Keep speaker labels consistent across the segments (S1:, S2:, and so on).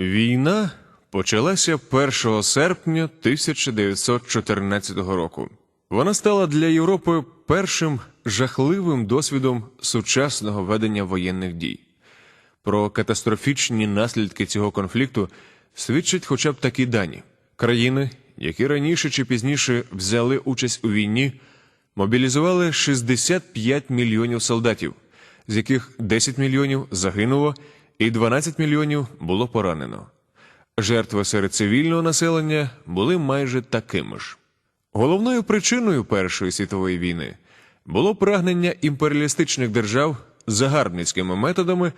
S1: Війна почалася 1 серпня 1914 року. Вона стала для Європи першим жахливим досвідом сучасного ведення воєнних дій. Про катастрофічні наслідки цього конфлікту свідчать хоча б такі дані: країни, які раніше чи пізніше взяли участь у війні, мобілізували 65 мільйонів солдатів, з яких 10 мільйонів загинуло і 12 мільйонів було поранено. Жертви серед цивільного населення були майже такими ж. Головною причиною Першої світової війни було прагнення імперіалістичних держав загарбницькими методами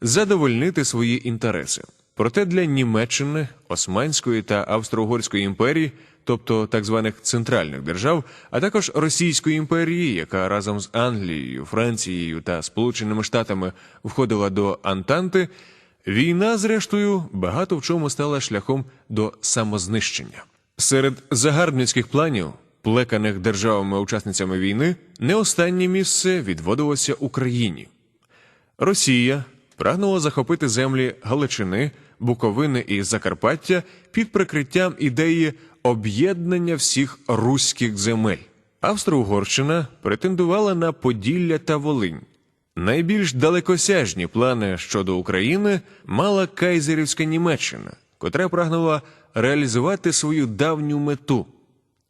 S1: задовольнити свої інтереси. Проте для Німеччини, Османської та Австро-Угорської імперії, тобто так званих центральних держав, а також Російської імперії, яка разом з Англією, Францією та Сполученими Штатами входила до Антанти, війна, зрештою, багато в чому стала шляхом до самознищення. Серед загарбницьких планів, плеканих державами-учасницями війни, не останнє місце відводилося Україні. Росія прагнула захопити землі Галичини, Буковини і Закарпаття під прикриттям ідеї об'єднання всіх руських земель. Австро-Угорщина претендувала на Поділля та Волинь. Найбільш далекосяжні плани щодо України мала кайзерівська Німеччина, котра прагнула реалізувати свою давню мету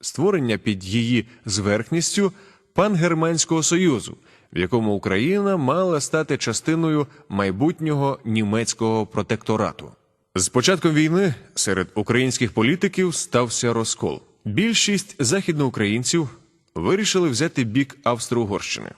S1: створення під її зверхністю пангерманського союзу, в якому Україна мала стати частиною майбутнього німецького протекторату. З початком війни серед українських політиків стався розкол. Більшість західноукраїнців вирішили взяти бік Австро-Угорщини.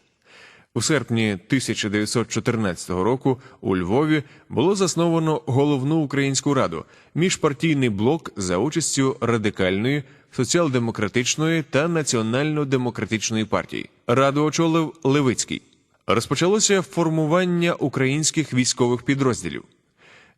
S1: У серпні 1914 року у Львові було засновано головну українську раду міжпартійний блок за участю радикальної, соціал-демократичної та національно-демократичної партій. Раду очолив Левицький. Розпочалося формування українських військових підрозділів.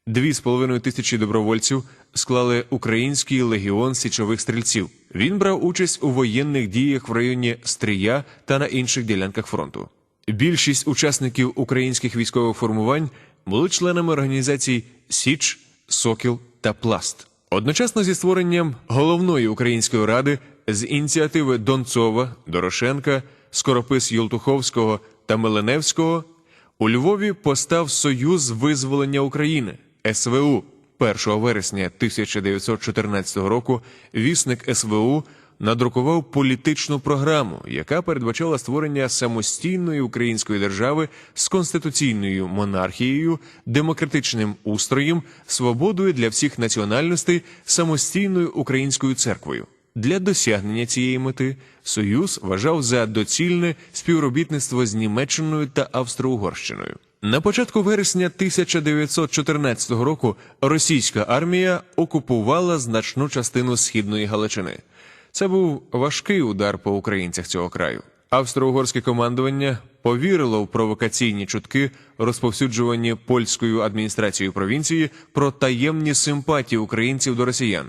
S1: Дві з половиною тисячі добровольців склали Український легіон січових стрільців. Він брав участь у воєнних діях в районі Стрия та на інших ділянках фронту. Більшість учасників українських військових формувань були членами організацій Січ, Сокіл та Пласт. Одночасно зі створенням головної української ради з ініціативи Донцова, Дорошенка, Скоропис Єлтуховського та Меленевського у Львові постав Союз визволення України СВУ. 1 вересня 1914 року вісник СВУ надрукував політичну програму, яка передбачала створення самостійної української держави з конституційною монархією, демократичним устроєм, свободою для всіх національностей, самостійною українською церквою. Для досягнення цієї мети Союз вважав за доцільне співробітництво з Німеччиною та Австро-Угорщиною. На початку вересня 1914 року російська армія окупувала значну частину східної Галичини. Це був важкий удар по українцях цього краю. Австро-угорське командування повірило в провокаційні чутки, розповсюджувані польською адміністрацією провінції про таємні симпатії українців до росіян,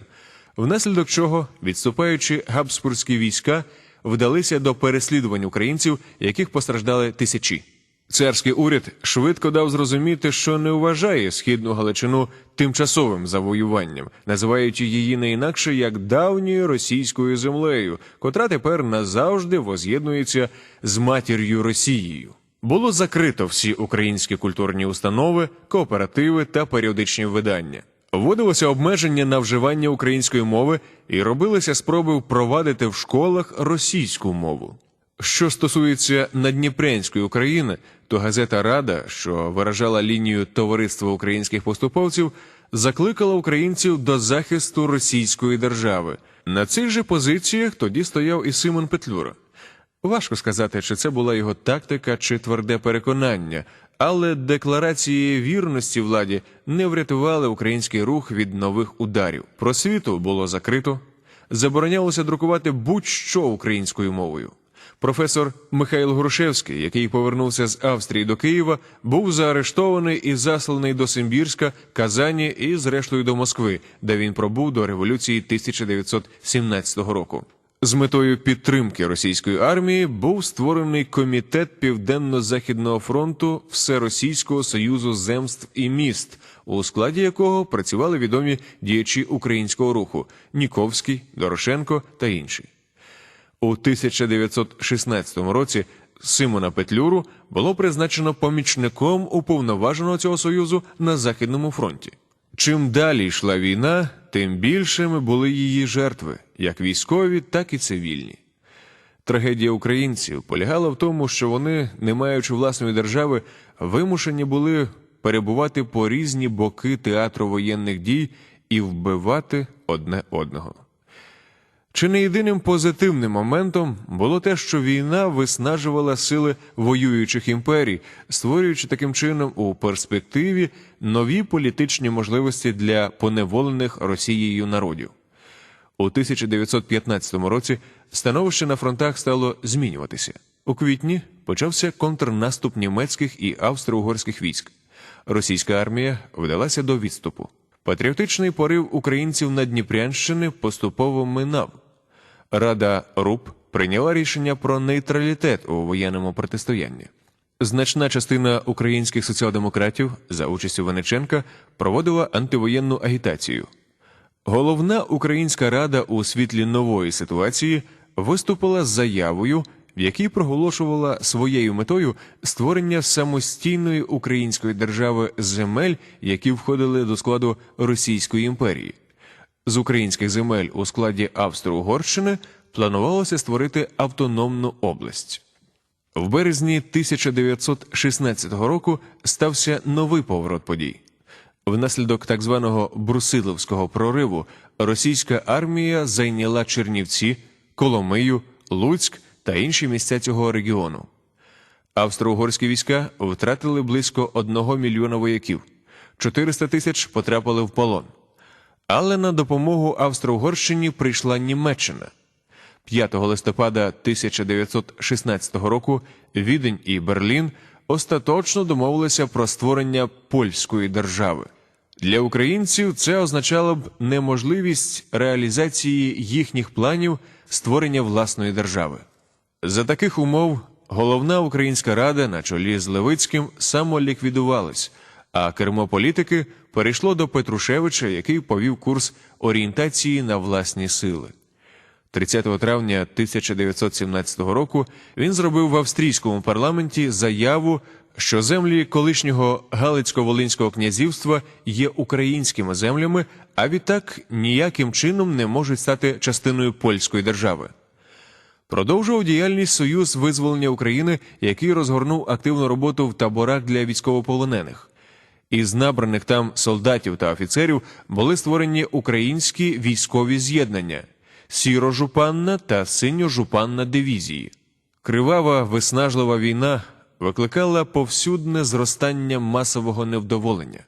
S1: внаслідок чого, відступаючи габсбурзькі війська, вдалися до переслідувань українців, яких постраждали тисячі. Царський уряд швидко дав зрозуміти, що не вважає східну Галичину тимчасовим завоюванням, називаючи її не інакше як давньою російською землею, котра тепер назавжди воз'єднується з матір'ю Росією. Було закрито всі українські культурні установи, кооперативи та періодичні видання. Вводилося обмеження на вживання української мови і робилися спроби впровадити в школах російську мову. Що стосується Надніпрянської України, то газета Рада, що виражала лінію товариства українських поступовців, закликала українців до захисту російської держави. На цих же позиціях тоді стояв і Симон Петлюра. Важко сказати, чи це була його тактика чи тверде переконання, але декларації вірності владі не врятували український рух від нових ударів. Просвіту було закрито, заборонялося друкувати будь-що українською мовою. Професор Михайло Грушевський, який повернувся з Австрії до Києва, був заарештований і засланий до Симбірська, Казані і, зрештою, до Москви, де він пробув до революції 1917 року. З метою підтримки російської армії був створений комітет Південно-Західного фронту Всеросійського союзу земств і міст, у складі якого працювали відомі діячі українського руху Ніковський, Дорошенко та інші. У 1916 році Симона Петлюру було призначено помічником уповноваженого цього союзу на Західному фронті. Чим далі йшла війна, тим більшими були її жертви, як військові, так і цивільні. Трагедія українців полягала в тому, що вони, не маючи власної держави, вимушені були перебувати по різні боки театру воєнних дій і вбивати одне одного. Чи не єдиним позитивним моментом було те, що війна виснажувала сили воюючих імперій, створюючи таким чином у перспективі нові політичні можливості для поневолених Росією народів. У 1915 році становище на фронтах стало змінюватися. У квітні почався контрнаступ німецьких і австро-угорських військ. Російська армія вдалася до відступу. Патріотичний порив українців на Дніпрянщини поступово минав. Рада РУП прийняла рішення про нейтралітет у воєнному протистоянні. Значна частина українських соціал-демократів за участю Вениченка проводила антивоєнну агітацію. Головна українська рада у світлі нової ситуації виступила з заявою, в якій проголошувала своєю метою створення самостійної української держави земель, які входили до складу Російської імперії. З українських земель у складі Австро-Угорщини планувалося створити автономну область. В березні 1916 року стався новий поворот подій. Внаслідок так званого Брусиловського прориву російська армія зайняла Чернівці, Коломию, Луцьк та інші місця цього регіону. Австро-угорські війська втратили близько одного мільйона вояків, 400 тисяч потрапили в полон. Але на допомогу Австро-Угорщині прийшла Німеччина. 5 листопада 1916 року Відень і Берлін остаточно домовилися про створення польської держави. Для українців це означало б неможливість реалізації їхніх планів створення власної держави. За таких умов головна українська рада на чолі з Левицьким самоліквідувалась, а кермо політики перейшло до Петрушевича, який повів курс орієнтації на власні сили. 30 травня 1917 року він зробив в австрійському парламенті заяву, що землі колишнього Галицько-Волинського князівства є українськими землями, а відтак ніяким чином не можуть стати частиною польської держави. Продовжував діяльність Союз визволення України, який розгорнув активну роботу в таборах для військовополонених. Із набраних там солдатів та офіцерів були створені українські військові з'єднання сіро-жупанна та синьо-жупанна дивізії. Кривава виснажлива війна викликала повсюдне зростання масового невдоволення.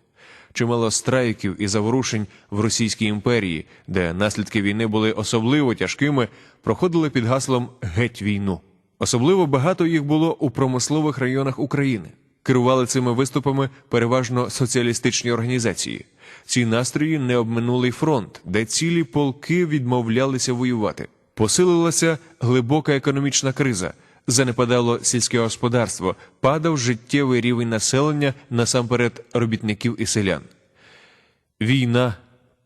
S1: Чимало страйків і заворушень в Російській імперії, де наслідки війни були особливо тяжкими, проходили під гаслом Геть війну. Особливо багато їх було у промислових районах України. Керували цими виступами переважно соціалістичні організації. Ці настрої не обминули фронт, де цілі полки відмовлялися воювати. Посилилася глибока економічна криза, занепадало сільське господарство, падав життєвий рівень населення насамперед робітників і селян. Війна,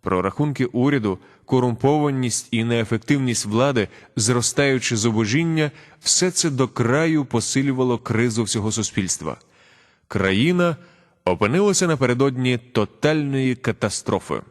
S1: прорахунки уряду, корумпованість і неефективність влади, зростаючи зубожіння, все це до краю посилювало кризу всього суспільства. Країна опинилася напередодні тотальної катастрофи.